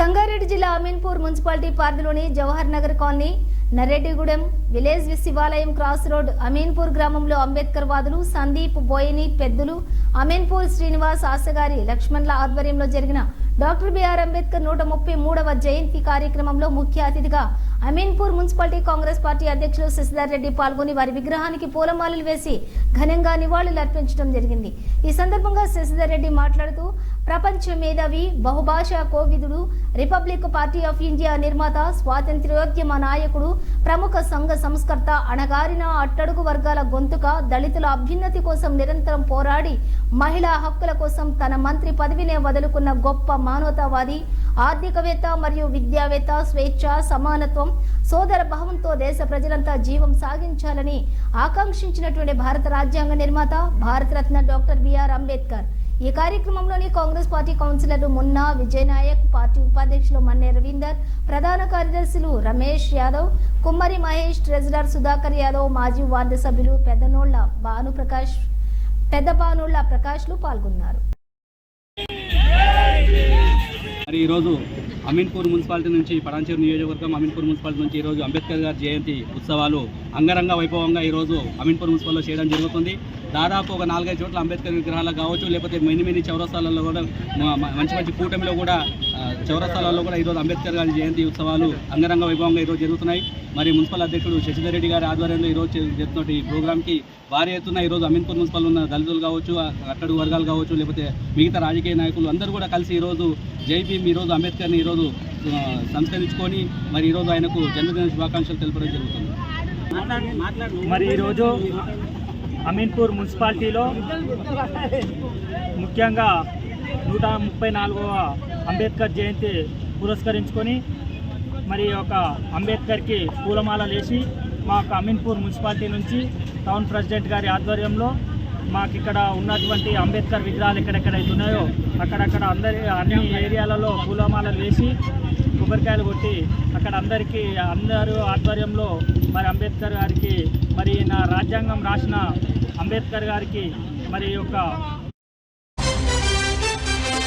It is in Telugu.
సంగారెడ్డి జిల్లా అమీన్పూర్ మున్సిపాలిటీ పరిధిలోని Jawahar Nagar colony Nareddigudem village Shivalayam cross road Ameenpur గ్రామంలో అంబేద్కర్ వాదులు సందీప్ బోయిని పెద్దులు అమీన్పూర్ శ్రీనివాస్ ఆశగారి లక్ష్మణ్ల ఆధ్వర్యంలో జరిగిన డాక్టర్ బిఆర్ అంబేద్కర్ నూట ముప్పై మూడవ జయంతి కార్యక్రమంలో ముఖ్య అతిథిగా అమీన్పూర్ మున్సిపాలిటీ కాంగ్రెస్ పార్టీ అధ్యక్షులు శశిధర్ రెడ్డి పాల్గొని వారి విగ్రహానికి పూలమాలలు వేసి ఘనంగా నివాళులు అర్పించడం జరిగింది. ఈ సందర్భంగా శశిధర్ రెడ్డి మాట్లాడుతూ ప్రపంచ మేధావి బహుభాషా కోవిదుడు రిపబ్లిక్ పార్టీ ఆఫ్ ఇండియా నిర్మాత స్వాతంత్ర్యోద్యమ నాయకుడు ప్రముఖ సంఘ సంస్కర్త అణగారిన అట్టడుగు వర్గాల గొంతుక దళితుల అభ్యున్నతి కోసం నిరంతరం పోరాడి మహిళా హక్కుల కోసం తన మంత్రి పదవినే వదులుకున్న గొప్ప మానవతావాది ఆర్థికవేత్త మరియు విద్యావేత్త స్వేచ్ఛ సమానత్వం సోదర భావంతో దేశ ప్రజలంతా జీవం సాగించాలని ఆకాంక్షించినటువంటి భారత రాజ్యాంగ నిర్మాత భారతరత్న డాక్టర్ బిఆర్ అంబేద్కర్. ఈ కార్యక్రమంలోని కాంగ్రెస్ పార్టీ కౌన్సిలర్లు మున్నా విజయనాయక్ పార్టీ ఉపాధ్యక్షులు మన్నే రవీందర్ ప్రధాన కార్యదర్శులు రమేష్ యాదవ్ కుమ్మరి మహేష్ ట్రెజరర్ సుధాకర్ యాదవ్ మాజీ వార్డు సభ్యులు పెద్దనోళ్ళ భానుప్రకాష్ పెద్ద భానుళ్ళ ప్రకాష్లు పాల్గొన్నారు. మరి ఈరోజు అమీన్పూర్ మున్సిపాలిటీ నుంచి పడాంచేరు నియోజకవర్గం అమీన్పూర్ మున్సిపాలిటీ నుంచి ఈరోజు అంబేద్కర్ గారి జయంతి ఉత్సవాలు అంగరంగ వైభవంగా ఈరోజు అమీన్పూర్ మున్సిపల్లో చేయడం జరుగుతుంది. దాదాపు ఒక నాలుగైదు చోట్ల అంబేద్కర్ విగ్రహాలు కావచ్చు లేకపోతే మిని మిని చౌరస్తాలలో కూడా మంచి మంచి కూటమిలో కూడా ఆ, చౌరస్తాలలో కూడా ఈరోజు అంబేద్కర్ గారి జయంతి ఉత్సవాలు అంగరంగ వైభవంగా ఈరోజు జరుగుతున్నాయి. మరి మున్సిపల్ అధ్యక్షుడు శశిధర్ రెడ్డి గారి ఆధ్వర్యంలో ఈరోజు చే- జరుగుతున్న ఈ ప్రోగ్రామ్కి భారీ ఎత్తున ఈరోజు అమీన్పూర్ మున్సిపల్ ఉన్న దళితులు కావచ్చు అట్టడుగు వర్గాలు కావచ్చు లేకపోతే మిగతా రాజకీయ నాయకులు అందరూ కూడా కలిసి ఈరోజు జైపీ ఈరోజు అంబేద్కర్ని ఈరోజు సంస్కరించుకొని మరి ఈరోజు ఆయనకు జన్మదిన శుభాకాంక్షలు తెలపడం జరుగుతుంది. మరి ఈరోజు అమీన్పూర్ మున్సిపాలిటీలో ముఖ్యంగా నూట ముప్పై నాలుగవ అంబేద్కర్ జయంతి పురస్కరించుకొని మరి ఒక అంబేద్కర్కి పూలమాల లేచి మాకు అమీన్పూర్ మున్సిపాలిటీ నుంచి టౌన్ ప్రెసిడెంట్ గారి ఆధ్వర్యంలో మాకు ఇక్కడ ఉన్నటువంటి అంబేద్కర్ విగ్రహాలు ఎక్కడెక్కడైతే ఉన్నాయో అక్కడక్కడ అందరి అన్ని ఏరియాలలో పూలమాలలు వేసి కొబ్బరికాయలు కొట్టి అక్కడ అందరికీ అందరూ ఆధ్వర్యంలో మరి అంబేద్కర్ గారికి మరి నా రాజ్యాంగం రాసిన అంబేద్కర్ గారికి మరి యొక్క